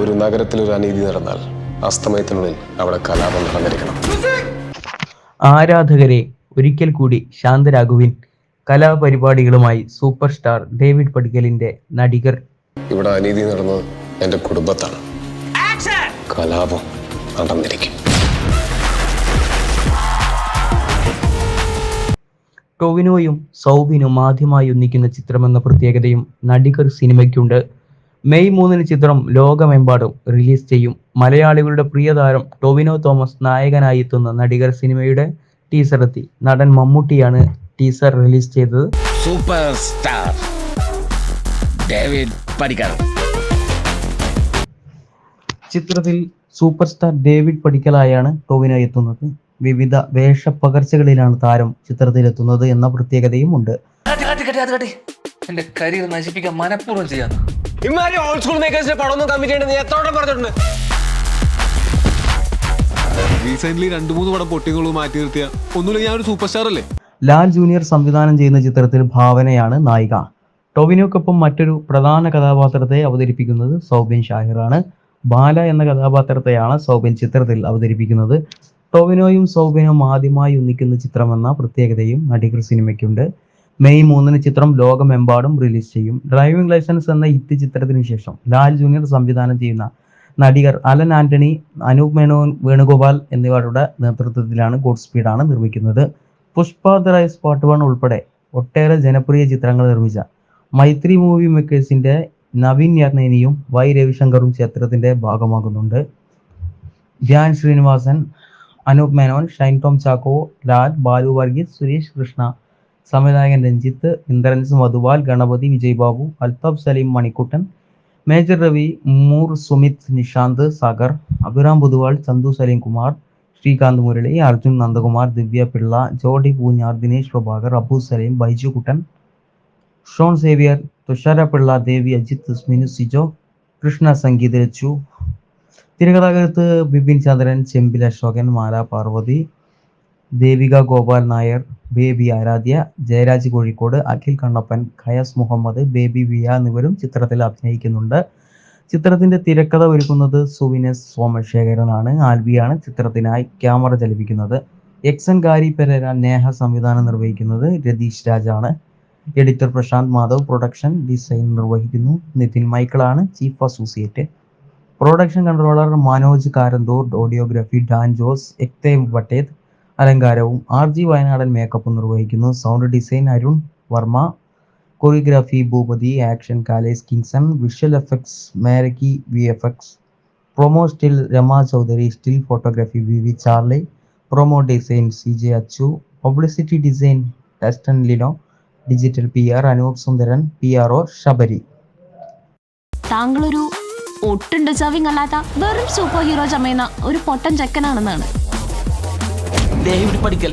ഒരു നഗരത്തിൽ ഒരു അനീതി നടന്നാൽ അസ്തമയത്തിനുള്ളിൽ അവിടെ കലാപം നടന്നിരിക്കണം. ആരാധകരെ ഒരിക്കൽ കൂടി ശാന്തരാഘുവിൻ കലാപരിപാടികളുമായി സൂപ്പർ സ്റ്റാർ ഡേവിഡ് പടിക്കലിന്റെ നടികർ. ഇവിടെ അനീതി നടന്നത് എന്റെ കുടുംബത്താണ്. കലാപം നടന്നിരിക്കും. ടൊവിനോയും സൗബിനും ആദ്യമായി ഒന്നിക്കുന്ന ചിത്രമെന്ന പ്രത്യേകതയും നടികർ സിനിമയ്ക്കുണ്ട്. മെയ് മൂന്നിന് ചിത്രം ലോകമെമ്പാടും റിലീസ് ചെയ്യും. മലയാളികളുടെ പ്രിയതാരം ടൊവിനോ തോമസ് നായകനായി എത്തുന്ന നടികർ സിനിമയുടെ ടീസർ എത്തി നടൻ മമ്മൂട്ടിയാണ് ടീസർ റിലീസ് ചെയ്തത്. സൂപ്പർ സ്റ്റാർ ഡേവിഡ് പടിക്കൽ ചിത്രത്തിൽ സൂപ്പർ സ്റ്റാർ ഡേവിഡ് പടിക്കലായാണ് ടൊവിനോ എത്തുന്നത്. വിവിധ വേഷപ്പകർച്ചകളിലാണ് താരം ചിത്രത്തിലെത്തുന്നത് എന്ന പ്രത്യേകതയും ഉണ്ട്. എന്റെ കരിയർ നശിപ്പിക്കാൻ മനഃപൂർവം ചെയ്യാന്ന് ഇമാരി ഓൾഡ് സ്കൂൾ മേക്കേഴ്സിന്റെ പടമൊന്നും കമ്മിറ്റ് ചെയ്യണമെന്ന് ഞാൻ എത്ര പറഞ്ഞിട്ടുണ്ട്. റീസെന്റ് രണ്ടു മൂന്ന് പടം പൊട്ടികളും മാറ്റി നിർത്തിയ. ഒന്നുമില്ല ഞാൻ ഒരു സൂപ്പർ സ്റ്റാർ അല്ലേ? ലാൽ ജൂനിയർ സംവിധാനം ചെയ്യുന്ന ചിത്രത്തിൽ ഭാവനയാണ് നായിക. ടൊവിനോക്കൊപ്പം മറ്റൊരു പ്രധാന കഥാപാത്രത്തെ അവതരിപ്പിക്കുന്നത് സൗബിൻ ഷാഹിറാണ്. ബാല എന്ന കഥാപാത്രത്തെയാണ് സൗബിൻ ചിത്രത്തിൽ അവതരിപ്പിക്കുന്നത്. ടൊവിനോയും സൗബിനും ആദ്യമായി ഒന്നിക്കുന്ന ചിത്രമെന്ന പ്രത്യേകതയും നടികർ സിനിമയ്ക്കുണ്ട്. മെയ് മൂന്നിന് ചിത്രം ലോകമെമ്പാടും റിലീസ് ചെയ്യും. ഡ്രൈവിംഗ് ലൈസൻസ് എന്ന ഹിറ്റ് ചിത്രത്തിന് ശേഷം ലാൽ ജൂനിയർ സംവിധാനം ചെയ്യുന്ന നടികർ അലൻ ആന്റണി അനൂപ് മേനോൻ വേണുഗോപാൽ എന്നിവരുടെ നേതൃത്വത്തിലാണ് ഗോഡ് സ്പീഡാണ് നിർമ്മിക്കുന്നത്. Pushpa the rise part one ഉൾപ്പെടെ ഒട്ടേറെ ജനപ്രിയ ചിത്രങ്ങൾ നിർമ്മിച്ച മൈത്രി മൂവി മേക്കേഴ്സിന്റെ നവീൻ യർനേനിയും വൈ രവിശങ്കറും ചിത്രത്തിന്റെ ഭാഗമാകുന്നുണ്ട്. ധ്യാൻ ശ്രീനിവാസൻ അനൂപ് മേനോൻ ഷൈൻ ടോം ചാക്കോ ലാൽ ബാലു വർഗീസ് സുരേഷ് കൃഷ്ണ. സംവിധായകൻ രഞ്ജിത്ത് ഇന്ദ്രൻസ് മധുപാൽ ഗണപതി വിജയ് ബാബു അൽതാഫ് സലീം മണിക്കുട്ടൻ മേജർ രവി മൂർ സുമിത് നിഷാന്ത് സാഗർ അഭിറാം പൊതുവാൾ ചന്തു സലീം കുമാർ ശ്രീകാന്ത് മുരളി അർജുൻ നന്ദകുമാർ ദിവ്യ പിള്ള ജോഡി പൂഞ്ഞാർ ദിനേശ് പ്രഭാകർ അബു സലീം ബൈജു കുട്ടൻ ഷോൺ സേവിയർ തുഷാര പിള്ള ദേവി അജിത്ത് മിനു സിജോ കൃഷ്ണ സംഗീത രച്ചു തിരകഥാകൃത്ത് ബിപിൻ ചന്ദ്രൻ ചെമ്പിൽ അശോകൻ മാല പാർവതി ദേവിക ഗോപാൽ നായർ ബേബി ആരാധ്യ ജയരാജ് കോഴിക്കോട് അഖിൽ കണ്ണപ്പൻ ഖയാസ് മുഹമ്മദ് ബേബി വിയ എന്നിവരും ചിത്രത്തിൽ അഭിനയിക്കുന്നുണ്ട്. ചിത്രത്തിന്റെ തിരക്കഥ ഒരുക്കുന്നത് സുവിനസ് സോമശേഖരനാണ്. ആൽബിയാണ് ചിത്രത്തിനായി ക്യാമറ ചലിപ്പിക്കുന്നത്. എക്സൻ ഗാരി പെരേര നേഹ സംവിധാനം നിർവഹിക്കുന്നത് Ratheesh രാജാണ്. Editor Prashanth Madhav production design നിർവഹിക്കുന്നു. Nithin മൈക്കിളാണ് chief associate. Production controller Manoj Karanthur audiography Dan Jose എക്തേ വട്ടേത് അലങ്കാരവും ആർ ജി വയനാടൻ മേക്കപ്പും നിർവഹിക്കുന്നു. Sound design Arun Varma. Choreography Bhoopathi action കാലേസ് Kingson visual effects Meraki V F X promo still Rama Chowdhary still photography V V Charlie. Promo design C J Achu. Publicity design ടെസ്റ്റൻ Lino digital P R Anoop Sundaran P R O Sabari. താങ്കളൊരു ഒട്ടും deserving അല്ലാത്ത വെറും super hero ചമയുന്ന ഒരു പൊട്ടൻ ചെക്കനാണെന്നാണ്. David പടിക്കൽ